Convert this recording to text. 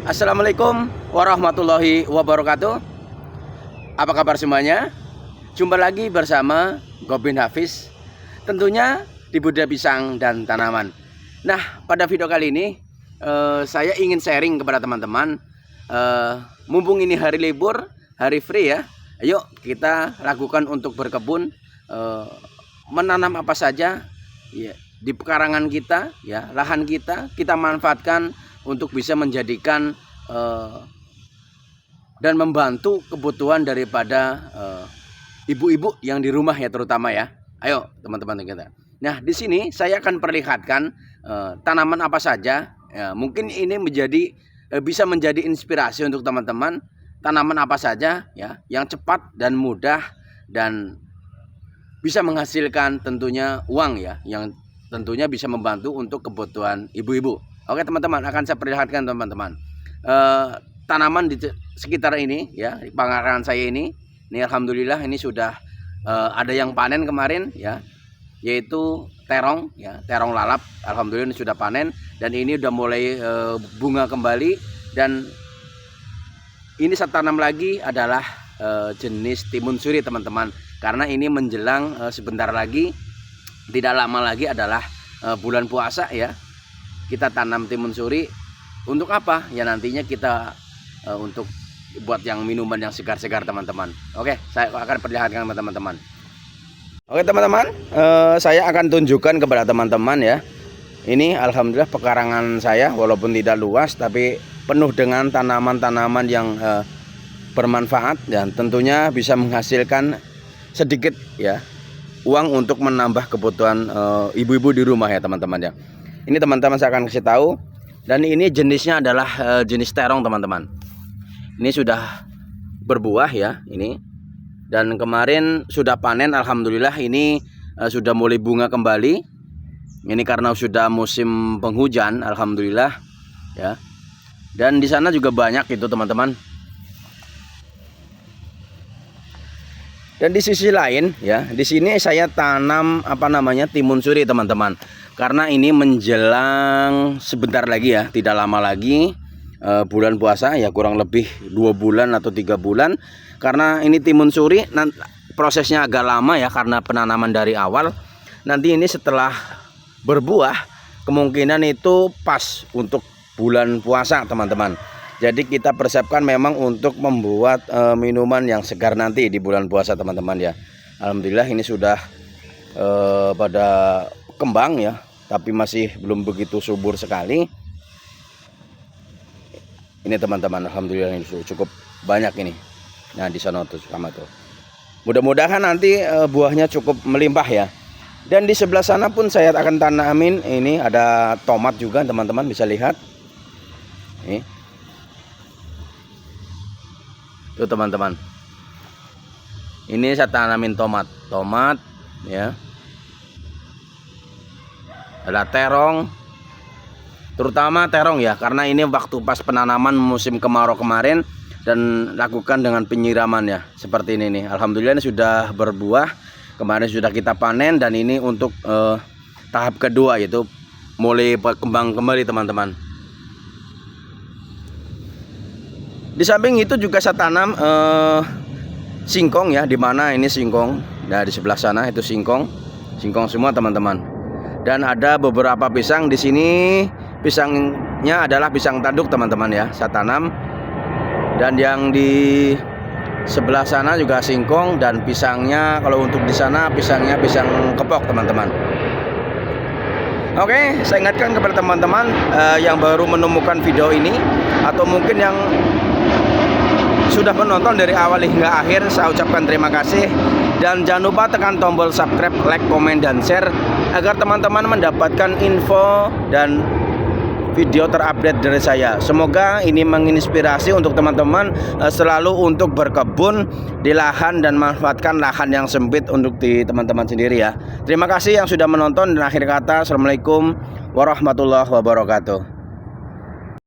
Assalamualaikum warahmatullahi wabarakatuh Apa kabar semuanya? Jumpa lagi bersama Gobin Hafiz Tentunya di Buddha Pisang dan Tanaman Nah pada video kali ini eh, Saya ingin sharing kepada teman-teman eh, Mumpung ini hari libur Hari free ya Ayo kita lakukan untuk berkebun eh, Menanam apa saja ya, Di pekarangan kita ya Lahan kita Kita manfaatkan untuk bisa menjadikan uh, dan membantu kebutuhan daripada eh, ibu-ibu uh, yang di rumah ya terutama ya. Ayo teman-teman kita. Nah di sini saya akan perlihatkan uh, tanaman apa saja. Ya, mungkin ini menjadi uh, bisa menjadi inspirasi untuk teman-teman tanaman apa saja ya yang cepat dan mudah dan bisa menghasilkan tentunya uang ya yang tentunya bisa membantu untuk kebutuhan ibu-ibu. Oke teman-teman akan saya perlihatkan teman-teman. Uh, tanaman di sekitar ini ya di pengarahan saya ini ini alhamdulillah ini sudah uh, ada yang panen kemarin ya yaitu terong ya terong lalap. Alhamdulillah ini sudah panen dan ini udah mulai uh, bunga kembali dan ini saya tanam lagi adalah uh, jenis timun suri teman-teman. Karena ini menjelang uh, sebentar lagi tidak lama lagi adalah bulan puasa ya kita tanam timun suri untuk apa? Ya nantinya kita uh, untuk buat yang minuman yang segar-segar teman-teman. Oke saya akan perlihatkan teman-teman. Oke teman-teman uh, saya akan tunjukkan kepada teman-teman ya. Ini alhamdulillah pekarangan saya walaupun tidak luas tapi penuh dengan tanaman-tanaman yang uh, bermanfaat dan tentunya bisa menghasilkan sedikit ya uang untuk menambah kebutuhan ibu-ibu uh, di rumah ya teman-teman ya ini teman-teman saya akan kasih tahu. Dan ini jenisnya adalah uh, jenis terong teman-teman. Ini sudah berbuah ya ini. Dan kemarin sudah panen alhamdulillah ini uh, sudah mulai bunga kembali. Ini karena sudah musim penghujan alhamdulillah ya. Dan di sana juga banyak itu teman-teman dan di sisi lain ya di sini saya tanam apa namanya timun suri teman-teman. Karena ini menjelang sebentar lagi ya tidak lama lagi uh, bulan puasa ya kurang lebih dua bulan atau tiga bulan. Karena ini timun suri prosesnya agak lama ya karena penanaman dari awal. Nanti ini setelah berbuah kemungkinan itu pas untuk bulan puasa teman-teman jadi kita persiapkan memang untuk membuat uh, minuman yang segar nanti di bulan puasa teman-teman ya. Alhamdulillah ini sudah uh, pada kembang ya. Tapi masih belum begitu subur sekali. Ini teman-teman Alhamdulillah ini cukup banyak ini. Nah di sana tuh sama tuh. Mudah-mudahan nanti uh, buahnya cukup melimpah ya. Dan di sebelah sana pun saya akan tanamin ini ada tomat juga teman-teman bisa lihat. Ini tuh teman-teman. Ini saya tanamin tomat. Tomat ya. Adalah terong. Terutama terong ya. Karena ini waktu pas penanaman musim kemarau kemarin dan lakukan dengan penyiraman ya. Seperti ini nih. Alhamdulillah ini sudah berbuah. Kemarin sudah kita panen dan ini untuk eh, tahap kedua yaitu mulai berkembang kembali teman-teman di samping itu juga saya tanam eh, singkong ya di mana ini singkong. Nah di sebelah sana itu singkong. Singkong semua teman-teman. Dan ada beberapa pisang di sini. Pisangnya adalah pisang tanduk teman-teman ya saya tanam. Dan yang di sebelah sana juga singkong dan pisangnya. Kalau untuk di sana pisangnya pisang kepok teman-teman. Oke, saya ingatkan kepada teman-teman uh, yang baru menemukan video ini atau mungkin yang sudah menonton dari awal hingga akhir saya ucapkan terima kasih dan jangan lupa tekan tombol subscribe, like, komen, dan share agar teman-teman mendapatkan info dan video terupdate dari saya. Semoga ini menginspirasi untuk teman-teman eh, selalu untuk berkebun di lahan dan manfaatkan lahan yang sempit untuk di teman-teman sendiri ya. Terima kasih yang sudah menonton dan akhir kata Assalamualaikum warahmatullahi wabarakatuh.